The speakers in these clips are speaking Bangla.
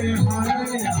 Hare Hare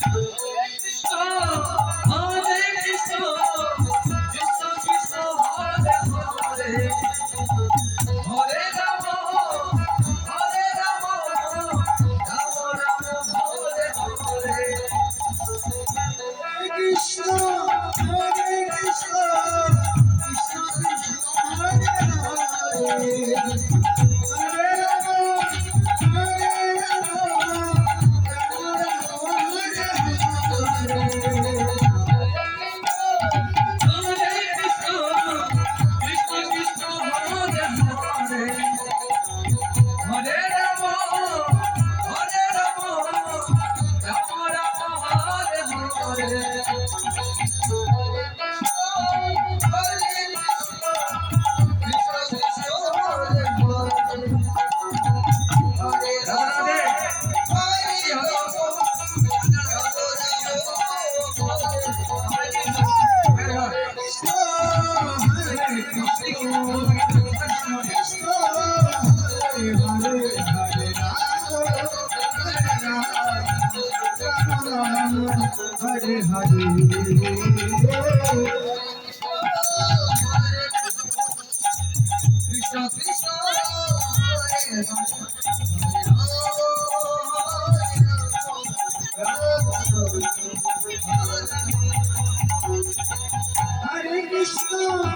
করে। হারি কৃষ্ণ কৃষ্ণ হরে হরে হরে কৃষ্ণ।